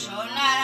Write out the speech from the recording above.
সোনার